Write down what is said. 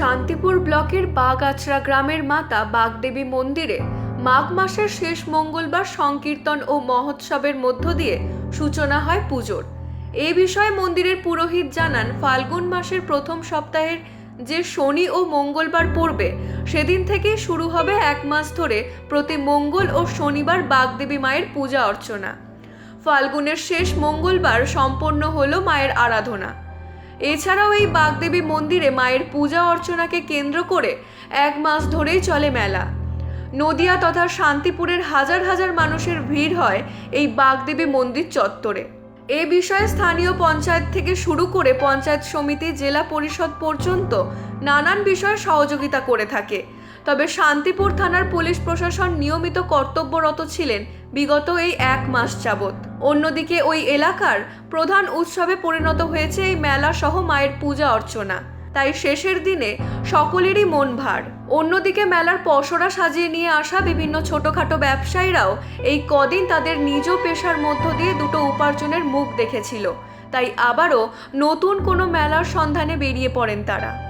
শান্তিপুর ব্লকের বাগাছড়া গ্রামের মাতা বাগদেবী মন্দিরে মাঘ মাসের শেষ মঙ্গলবার সংকীর্তন ও মহোৎসবের মধ্য দিয়ে সূচনা হয় পুজোর। এ বিষয়ে মন্দিরের পুরোহিত জানান, ফাল্গুন মাসের প্রথম সপ্তাহের যে শনি ও মঙ্গলবার পড়বে, সেদিন থেকেই শুরু হবে এক মাস ধরে প্রতি মঙ্গল ও শনিবার বাগদেবী মায়ের পূজা অর্চনা। ফাল্গুনের শেষ মঙ্গলবার সম্পন্ন হলো মায়ের আরাধনা। এছাড়াও এই বাগদেবী মন্দিরে মায়ের পূজা অর্চনাকে কেন্দ্র করে এক মাস ধরেই চলে মেলা। নদিয়া তথা শান্তিপুরের হাজার হাজার মানুষের ভিড় হয় এই বাগদেবী মন্দির চত্বরে। এ বিষয়ে স্থানীয় পঞ্চায়েত থেকে শুরু করে পঞ্চায়েত সমিতি, জেলা পরিষদ পর্যন্ত নানান বিষয়ে সহযোগিতা করে থাকে। তবে শান্তিপুর থানার পুলিশ প্রশাসন নিয়মিত কর্তব্যরত ছিলেন বিগত এই এক মাস যাবৎ। অন্যদিকে ওই এলাকার প্রধান উৎসবে পরিণত হয়েছে এই মেলা সহ মায়ের পূজা অর্চনা। তাই শেষের দিনে সকলেরই মন ভার। অন্যদিকে মেলার পসরা সাজিয়ে নিয়ে আসা বিভিন্ন ছোটখাটো ব্যবসায়ীরাও এই কদিন তাদের নিজ পেশার মধ্য দিয়ে দুটো উপার্জনের মুখ দেখেছিল। তাই আবারও নতুন কোনো মেলার সন্ধানে বেরিয়ে পড়েন তারা।